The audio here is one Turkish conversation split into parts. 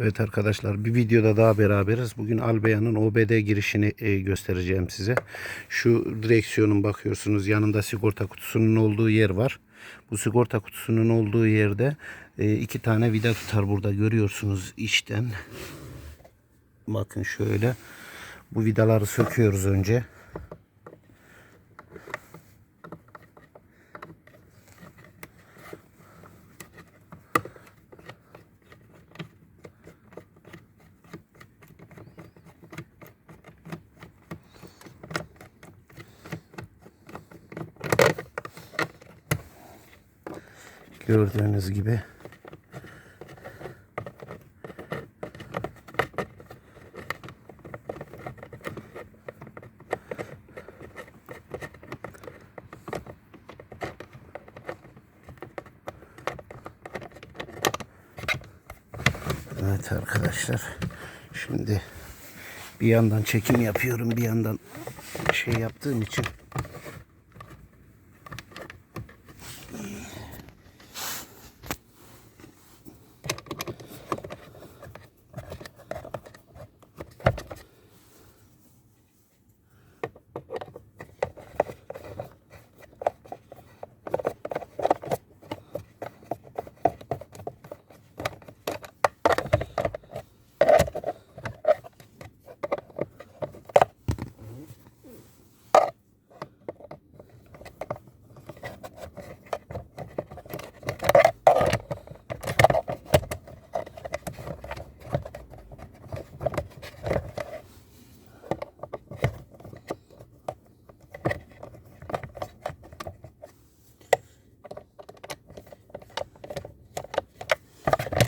Evet arkadaşlar bir videoda daha beraberiz. Bugün Albeya'nın OBD girişini e, göstereceğim size. Şu direksiyonun bakıyorsunuz yanında sigorta kutusunun olduğu yer var. Bu sigorta kutusunun olduğu yerde e, iki tane vida tutar burada görüyorsunuz içten. Bakın şöyle. Bu vidaları söküyoruz önce. Gördüğünüz gibi. Evet arkadaşlar. Şimdi bir yandan çekim yapıyorum, bir yandan şey yaptığım için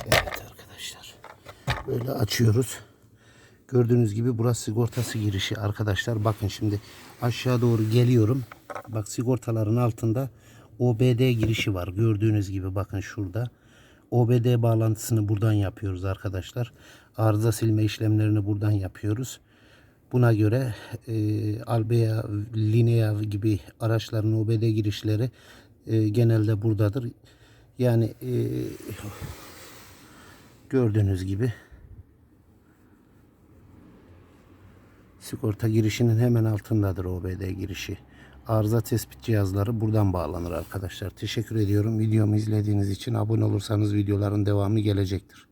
Evet arkadaşlar. Böyle açıyoruz. Gördüğünüz gibi burası sigortası girişi arkadaşlar. Bakın şimdi aşağı doğru geliyorum. Bak sigortaların altında OBD girişi var. Gördüğünüz gibi bakın şurada. OBD bağlantısını buradan yapıyoruz arkadaşlar. Arıza silme işlemlerini buradan yapıyoruz. Buna göre e, Albea, Linea gibi araçların OBD girişleri e, genelde buradadır. Yani e, Gördüğünüz gibi sigorta girişinin hemen altındadır OBD girişi. Arıza tespit cihazları buradan bağlanır arkadaşlar. Teşekkür ediyorum. Videomu izlediğiniz için abone olursanız videoların devamı gelecektir.